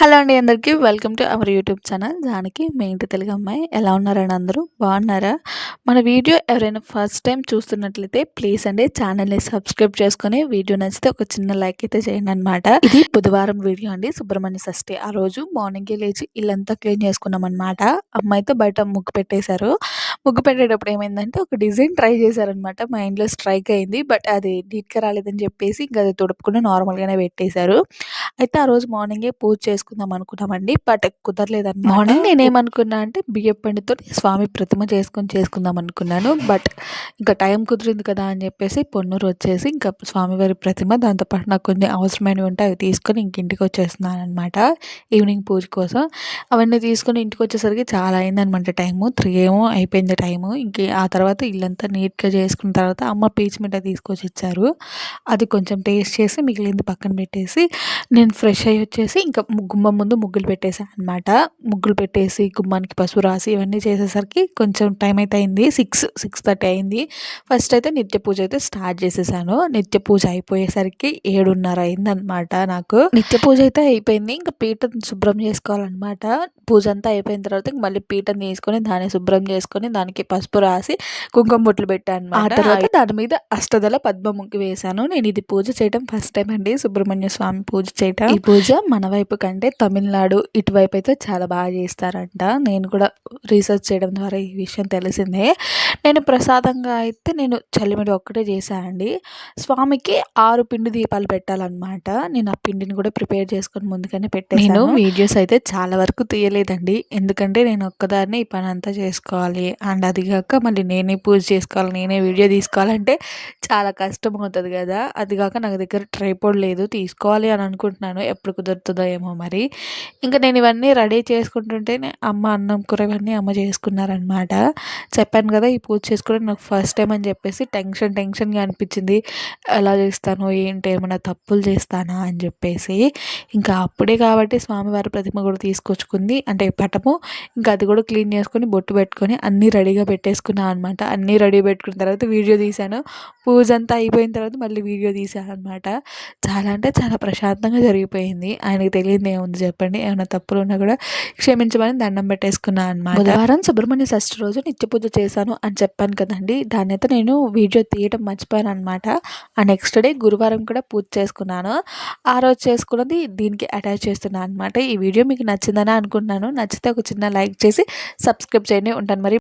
Hello అండి అందరికీ. Welcome to our YouTube channel. Janaki మీ ఇంటి తెలుగు అమ్మాయి. ఎలా ఉన్నారని అందరూ? బాగున్నారా? మన వీడియో ఎవరైనా ఫస్ట్ టైం చూస్తున్నట్లయితే ప్లీజ్ అండి ఛానల్ని సబ్స్క్రైబ్ చేసుకొని వీడియో నచ్చితే ఒక చిన్న లైక్ అయితే చేయండి అనమాట ఇది బుధవారం వీడియో అండి. సుబ్రహ్మణ్య షష్ఠి. ఆ రోజు మార్నింగే లేచి ఇల్లంతా క్లీన్ చేసుకున్నాం అనమాట అమ్మాయితో బయట ముగ్గు పెట్టేశారు. ముగ్గు పెట్టేటప్పుడు ఏమైందంటే ఒక డిజైన్ ట్రై చేశారనమాట ఇంట్లో స్ట్రైక్ అయింది బట్ అది నీట్గా రాలేదని చెప్పేసి ఇంకా అది తుడుపుకుండా నార్మల్గానే పెట్టేశారు. అయితే ఆ రోజు మార్నింగే పూజ చేసుకుందాం అనుకున్నామండి బట్ కుదరలేదన్నమాట. మార్నింగ్ నేనేమనుకున్నా అంటే బియ్యం పిండితో స్వామి ప్రతిమ చేసుకొని చేసుకుందాం అనుకున్నాను బట్ ఇంకా టైం కుదిరింది కదా అని చెప్పేసి పొన్నూరు వచ్చేసి ఇంకా స్వామివారి ప్రతిమ దాంతోపాటు నాకు కొన్ని అవసరమైనవి ఉంటే అవి తీసుకొని ఇంక ఇంటికి వచ్చేస్తున్నాను అనమాట ఈవినింగ్ పూజ కోసం. అవన్నీ తీసుకొని ఇంటికి వచ్చేసరికి చాలా అయిందనమాట టైము త్రీ ఏమో అయిపోయింది టైము. ఇంక ఆ తర్వాత ఇల్లంతా నీట్గా చేసుకున్న తర్వాత అమ్మ పీచు మిఠాయి తీసుకొచ్చి ఇచ్చారు. అది కొంచెం టేస్ట్ చేసి మిగిలింది పక్కన పెట్టేసి నేను ఫ్రెష్ అయ్యి వచ్చేసి ఇంకా గుమ్మం ముందు ముగ్గులు పెట్టేసాను అనమాట ముగ్గులు పెట్టేసి గుమ్మానికి పసుపు రాసి ఇవన్నీ చేసేసరికి కొంచెం టైం అయితే అయింది. సిక్స్ సిక్స్ థర్టీ అయింది. ఫస్ట్ అయితే నిత్య పూజ అయితే స్టార్ట్ చేసేసాను. నిత్య పూజ అయిపోయేసరికి ఏడున్నర అయిందనమాట నాకు. నిత్య పూజ అయితే అయిపోయింది. ఇంకా పీఠం శుభ్రం చేసుకోవాలన్నమాట. పూజ అంతా అయిపోయిన తర్వాత ఇంక మళ్ళీ పీఠం తీసుకొని దాన్ని శుభ్రం చేసుకొని దానికి పసుపు రాసి కుంకుమ బొట్లు పెట్టాను ఆ తర్వాత దాని మీద అష్టదల పద్మ ముగ్గు వేశాను. నేను ఇది పూజ చేయడం ఫస్ట్ టైం అండి. సుబ్రహ్మణ్య స్వామి పూజ చేయటం ఈ పూజ మన వైపు కంటే తమిళనాడు ఇటువైపు అయితే చాలా బాగా చేస్తారంట. నేను కూడా రీసెర్చ్ చేయడం ద్వారా ఈ విషయం తెలిసిందే. నేను ప్రసాదంగా అయితే నేను చల్లిమిడి ఒక్కటే చేశానండి. స్వామికి ఆరు పిండి దీపాలు పెట్టాలన్నమాట. నేను ఆ పిండిని కూడా ప్రిపేర్ చేసుకొని ముందుగానే పెట్టాను నేను వీడియోస్ అయితే చాలా వరకు తీయలేదండి. ఎందుకంటే నేను ఒక్కదాన్ని ఈ పని అంతా చేసుకోవాలి. అండ్ అది కాక మళ్ళీ నేనే పూజ చేసుకోవాలి నేనే వీడియో తీసుకోవాలంటే చాలా కష్టం అవుతుంది కదా. అది కాక నాకు దగ్గర ట్రైపోడ్ లేదు తీసుకోవాలి అని అనుకుంటున్నాను ఎప్పుడు కుదురుతుందో ఏమో మరి. ఇంకా నేను ఇవన్నీ రెడీ చేసుకుంటుంటే అమ్మ అన్నం కూర ఇవన్నీ అమ్మ చేసుకున్నారనమాట. చెప్పాను కదా ఈ పూజ చేసుకోవడం నాకు ఫస్ట్ టైం అని చెప్పేసి టెన్షన్ టెన్షన్గా అనిపించింది. ఎలా చేస్తాను ఏంటి ఏమైనా తప్పులు చేస్తానా అని చెప్పేసి. ఇంకా అప్పుడే కాబట్టి స్వామివారి ప్రతిమ కూడా తీసుకొచ్చుకుంది. అంటే పటము ఇంకా అది కూడా క్లీన్ చేసుకొని బొట్టు పెట్టుకొని అన్నీ రెడీగా పెట్టేసుకున్నాను అనమాట. అన్నీ రెడీ పెట్టుకున్న తర్వాత వీడియో తీశాను. పూజ అంతా అయిపోయిన తర్వాత మళ్ళీ వీడియో తీశాను అనమాట చాలా అంటే చాలా ప్రశాంతంగా జరిగిపోయింది. ఆయనకి తెలియదు ఏముంది చెప్పండి. ఏమైనా తప్పులు ఉన్నా కూడా క్షమించమని దండం పెట్టేసుకున్నా అనమాట బుధవారం సుబ్రహ్మణ్య షష్ఠి రోజు నిత్య పూజ చేశాను అని చెప్పాను కదండి. దాని అయితే నేను వీడియో తీయడం మర్చిపోయాను అనమాట ఆ నెక్స్ట్ డే గురువారం కూడా పూజ చేసుకున్నాను. ఆ రోజు చేసుకున్నది దీనికి అటాచ్ చేస్తున్నాను అనమాట ఈ వీడియో మీకు నచ్చిందని అనుకుంటున్నాను. నచ్చితే ఒక చిన్న లైక్ చేసి సబ్స్క్రైబ్ చేయండి. ఉంటాను మరి.